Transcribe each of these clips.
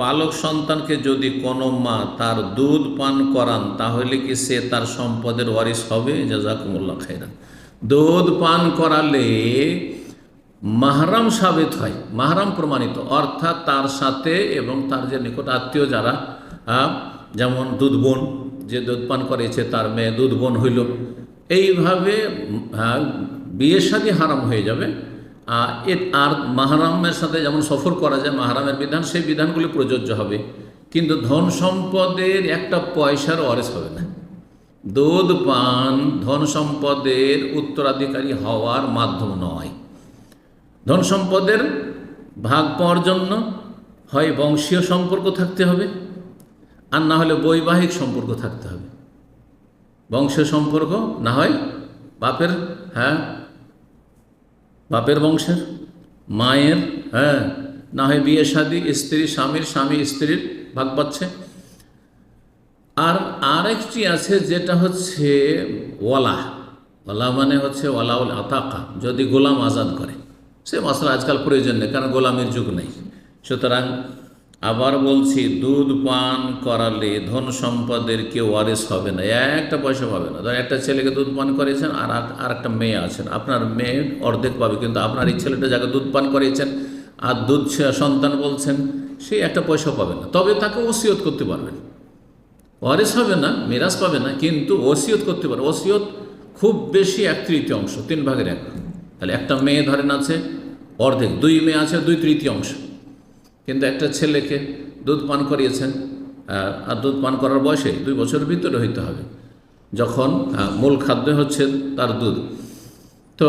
পালক সন্তানকে যদি কোনো মা তার দুধ পান করান, তাহলে কি সে তার সম্পদের ওয়ারিস হবে? জাজাকুমুল্লাহ খাইরান। দুধ পান করালে মাহারাম সাবেত হয়, মাহারাম প্রমাণিত। অর্থাৎ তার সাথে এবং তার যে নিকট আত্মীয় যারা যেমন দুধ বোন, যে দুধ পান করেছে, তার মেয়ে দুধ বোন হইল। এইভাবে বিয়ের সাথে হারাম হয়ে যাবে। আর মাহারামের সাথে যেমন সফর করা যায়, মাহারামের বিধান, সেই বিধানগুলি প্রযোজ্য হবে। কিন্তু ধন সম্পদের একটা পয়সার অরেস হবে না। দুধ, পান ধন সম্পদের উত্তরাধিকারী হওয়ার মাধ্যম নয়। ধন সম্পদের ভাগ পাওয়ার জন্য হয় বংশীয় সম্পর্ক থাকতে হবে, আর না হলে বৈবাহিক সম্পর্ক থাকতে হবে। বংশীয় সম্পর্ক না হয় বাপের হ্যাঁ বাপের বংশের, মায়ের হ্যাঁ না হয় বিয়ে শাদী, স্ত্রী, স্বামীর, স্বামী, স্ত্রীর ভাগ পাচ্ছে। আর আরেকটি আছে যেটা হচ্ছে ওয়ালা। ওলা মানে হচ্ছে ওলা ওলা আতাকা, যদি গোলাম আজাদ করে। সে মশলা আজকাল প্রয়োজন নেই, কারণ গোলামের যুগ নেই। সুতরাং আবার বলছি, দুধ পান করালে ধন সম্পদের কেউ ওয়ারিস হবে না। একটা পয়সা পাবে না। ধর একটা ছেলেকে দুধ পান করেছেন আর আর একটা মেয়ে আছেন। আপনার মেয়ে অর্ধেক পাবে, কিন্তু আপনার এই ছেলেটা যাকে দুধ পান করিয়েছেন, আর দুধ সন্তান বলছেন, সে একটা পয়সা পাবে না। তবে তাকে ওসিয়ত করতে পারবেন। ওয়ারিস হবে না, মিরাজ পাবে না, কিন্তু ওসিয়ত করতে পারে ওসিয়ত খুব বেশি এক তৃতীয় অংশ, তিন ভাগের এক তাহলে একটা মেয়ে ধরেন আছে, অর্ধেক। দুই মেয়ে আছে, দুই তৃতীয় অংশ। কিন্তু একটা ছেলেকে দুধ পান করিয়েছেন আর দুধ পান করার বয়সে দুই বছরের ভিতরে হইতে হবে। যখন মূল খাদ্য হচ্ছে তার দুধ। তো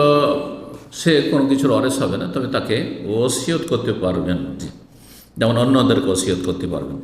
সে কোনো কিছুর অরেস হবে না, তবে তাকে ওসিয়ত করতে পারবেন। যেমন অন্যদেরকে ওসিয়ত করতে পারবেন।